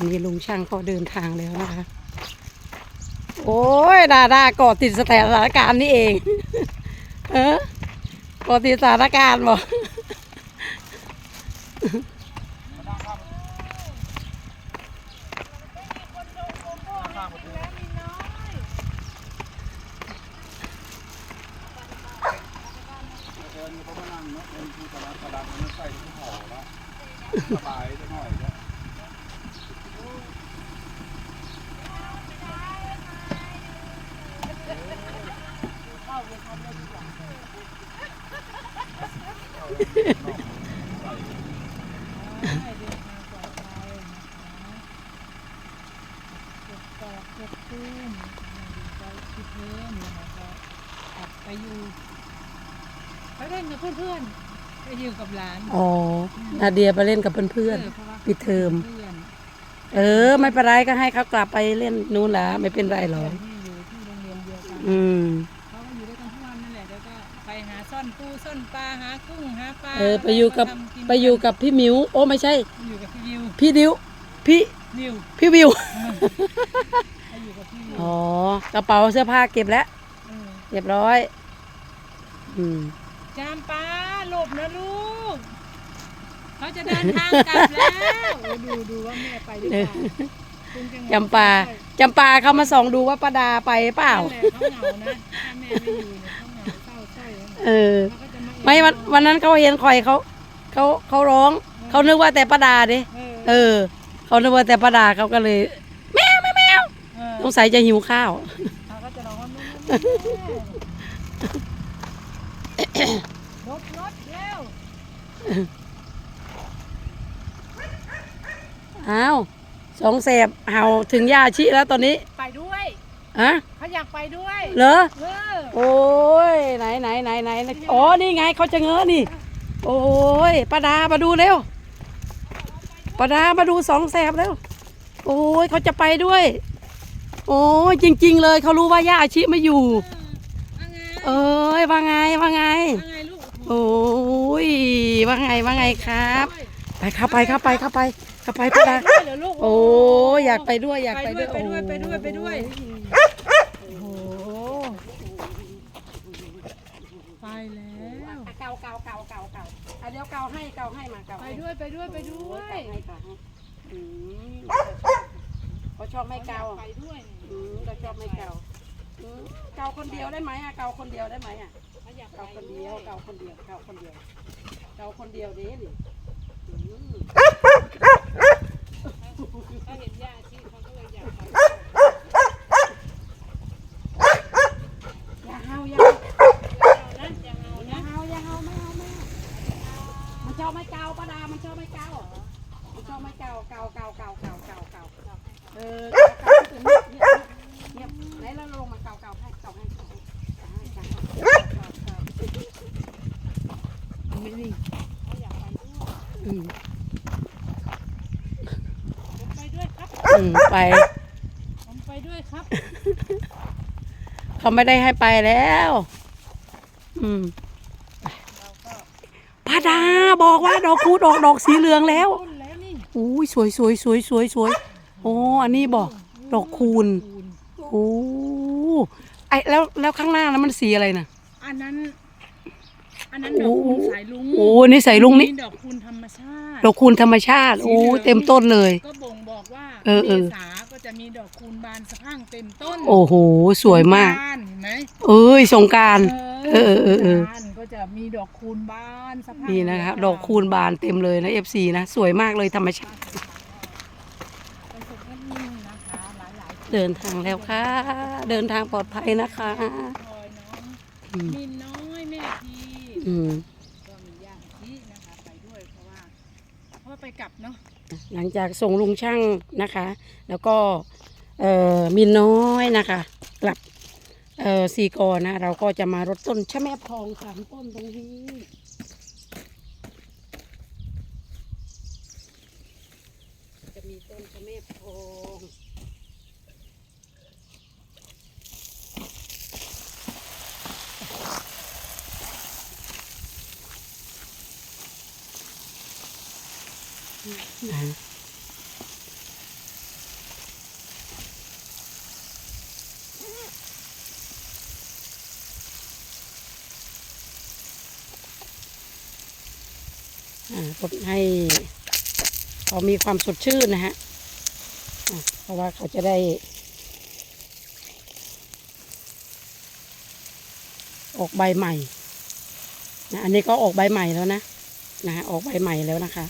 อันนี้ลุงช่างก็เดินทางแล้วนะคะ โอ้ยดาดากาะติดสถานการณ์นี่เองเออกาะติดสถานการณ์บอกเดินเขามานั่งเนาะเป็นที่ตลาดตลาดมันใส่ที่ห่อสบายจะหน่อยเนี่ย กอกเก็บตื้นไป คิดเพิ่มแล้วก็กลับไปอยู่ไปเล่นกับเพื่อนๆไปอยู่กับหลานอ๋อนาเดียไปเล่นกับเพื่อนเพราะว่าๆปิดเทอม เพื่อนเออ ไม่เป็นไรก็ให้เขากลับไปเล่นนู้นละไม่เป็นไรหรอกที่อยู่ที่โรงเรียนเดียวกันอืม เขาก็อยู่ด้วยกันทุกวันนั่นแหละแล้วก็ไปหาซ่อนปูซ่อนปลาหากุ้งหาปลาเออ ไปอยู่กับทำนไปอยู่กับพี่หมิว โอ้ไม่ใช่ อยู่กับพี่วิวพี่ดิวพี่วิวพี่วิวไป อยู่กับพี่วิวอ๋อกระเป๋าเสื้อผ้าเก็บแล้วเออเรียบร้อย อืม จามปลาหลบนะลูก เขาจะเดินทางกลับแล้วโอ้ดูดูว่าแม่ไปหรือเปล่าคุณจะงงจำปาจำปาเขามาส่องดูว่าป้าดาไปเปล่า นั่นแหละเขาเหงานะถ้าแม่ไม่อยู่เนี่ยเขาเหงาเศร้าสร้อยนะเออ เขาก็จะมาไม่วันวันนั้นเขาเห็นคอยเขาเขาเขาร้อง เขานึกว่าแต่ป้าดาดิเออ เออ เขานึกว่าแต่ป้าดาเขาก็เลย สงสัยจะหิวข้าวเขาก็จะร้องว่าแม่แม่แม่รถรถเร็วอ้าวสองแสบเห่าถึงยาชิแล้วตอนนี้ไปด้วยอะเขาอยากไปด้วยเหรอเออโอ้ยไหนไหนไหนไหนอ๋อนี่ไงเขาจะเงอะนี่ โอ้ยป้าดามาดูเร็วป้าดามาดูสองแสบเร็วโอ้ยเขาจะไปด้วย โอ้ยจริง ๆ เลยเขารู้ว่าย่าอาชิไม่อยู่ว่าไงเอ้ยว่าไงว่าไงว่าไงลูกโอ้ยว่าไงว่าไงครับ ไปเข้าไปเข้าไปเข้าไปเข้าไปป้าดาด้วยเหรอลูกโอ้ยอยากไปด้วยอยากไปด้วยไปด้วยไปด้วยไปด้วยโอ้โหโอ้โหไปแล้วเก่าเก่าเก่าเก่าเก่าอะเดี๋ยวเก่าให้เก่าให้มาเก่าไปให้ด้วยไปด้วยไปด้วยให้เก่าให้อืม เขาชอบไม่เก่าไปด้วยอืมเราชอบไม่เก่าอืมเก่าคนเดียวได้ไหมอะเก่าคนเดียวได้ไหมอะเขาอยากไปเก่าคนเดียวเก่าคนเดียวเก่าคนเดียวเก่าคนเดียวเด้นี่อืม เขาเห็นย่าชี ไม่นิ่งเขาอยากไปด้วยอืมผมไปด้วยครับ อืมไป ผมไปด้วยครับ เขาไม่ได้ให้ไปแล้ว อืมป้าดาบอกว่าดอกคูดออกดอกสีเหลืองแล้ว ต้นแล้วนี่อุ้ยสวยสวยสวยสวยสวยโอ้อันนี้บอก ดอกคูณคูณโอ้ ไอแล้วแล้วข้างหน้านั้นมันสีอะไรนะ อันนั้น อันนั้นดอกคูณสายลุงโอ้นี่ใส่ลุงนี่ดอกคูณธรรมชาติ ดอกคูณธรรมชาติ โอ้เต็มต้นเลย ก็บ่งบอกว่าเออเออษาก็จะมีดอกคูณบานสะพรั่งเต็มต้น โอ้โห สวยมากบานเห็นไหมเอ้ยสงกรารเออเออเออเออบานก็จะมีดอกคูณบานสะพรั่งนี่นะครับดอกคูณบานเต็มเลยนะเอฟซีนะ สวยมากเลยธรรมชาติ ไปส่งแอดมินนะคะ หลายๆคน เดินทางแล้วค่ะ เดินทางปลอดภัยนะคะพลอยน้องอืมมินน้อยแม่พีอืมก็มีญาติที่นะคะไปด้วยเพราะว่าเพราะว่าไปกลับเนาะหลังจากส่งลุงช่างนะคะ แล้วก็เอ่อมินน้อยนะคะ กลับเอ่อสีกอนะ เราก็จะมารดต้นชะแม่พองสามต้นตรงนี้ กดให้เขามีความสดชื่นนะฮะ เพราะว่าเขาจะได้ ออกใบใหม่นะอันนี้ก็ออกใบใหม่แล้วนะนะออกใบใหม่แล้วนะคะ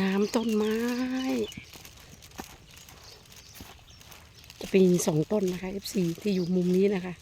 น้ำต้นไม้ จะเป็นสองต้นนะคะ F4 ที่อยู่มุมนี้นะคะ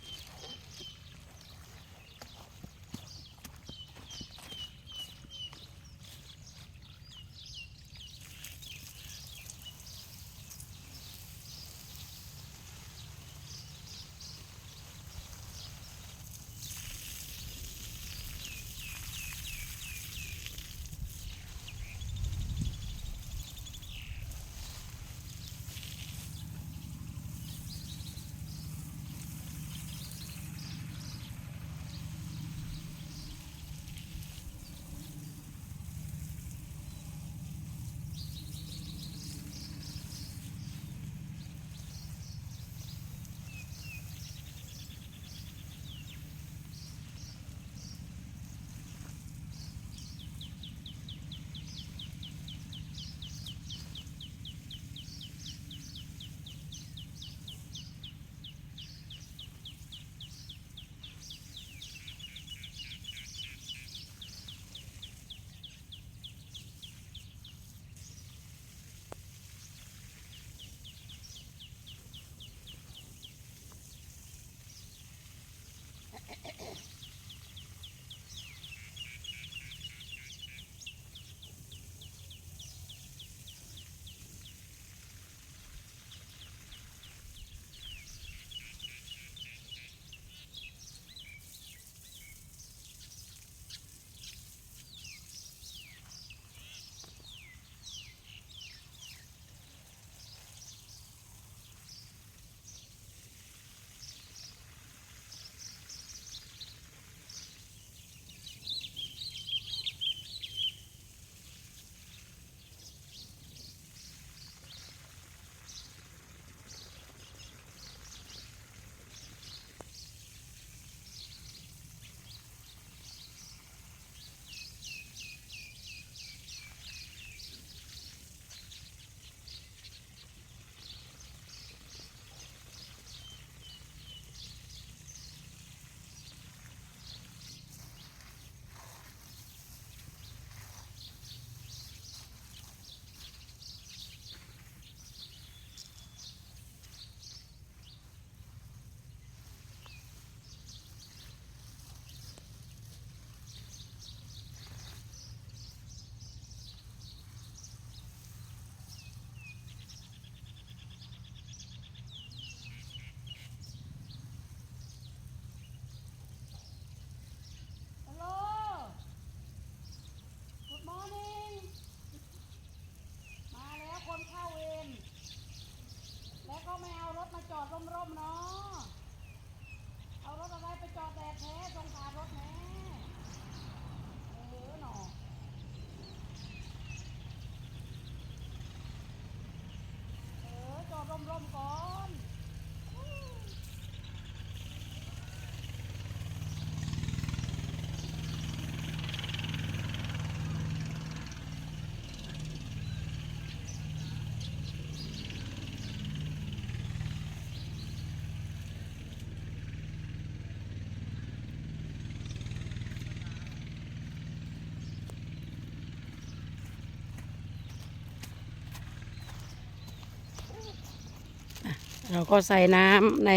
เราก็ใส่น้ำใน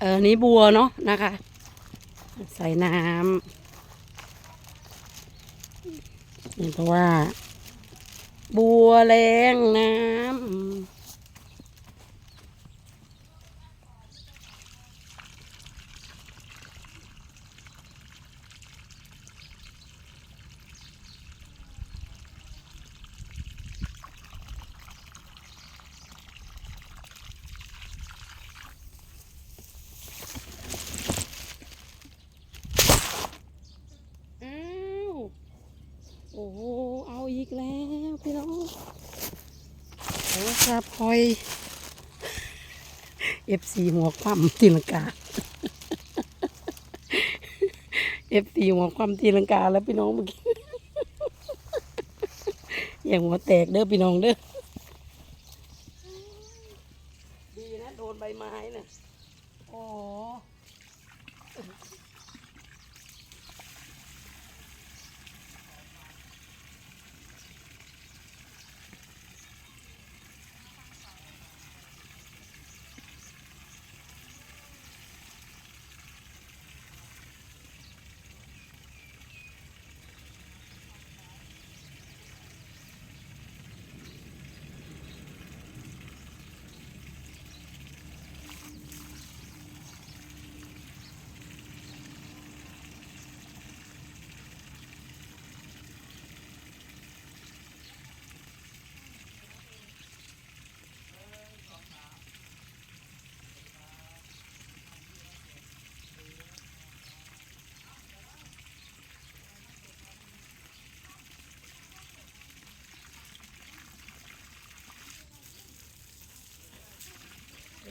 เออนี้บัวเนาะนะคะ ใส่น้ำนี่เพราะว่า บัวแรงน้ำอ้าวโอ้โหเอาอีกแล้วพี่น้อง โอ้ครับพลอยเอฟซีหัวคว่ำตีลังกาเอฟซีหัวคว่ำตีลังกาแล้วพี่น้องเมื่อกี้อย่างหัวแตกเด้อพี่น้องเด้อดีนะโดนใบไม้น่ะโอ้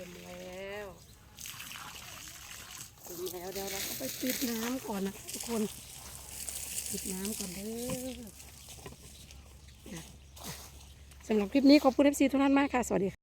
มแล้วเต็มแล้วเดี๋ยวเราก็ไปปิดน้ำก่อนนะทุกคน ปิดน้ำก่อนเด้อสำหรับคลิปนี้ขอบคุณเอฟซีทุกท่านมากค่ะ สวัสดีค่ะ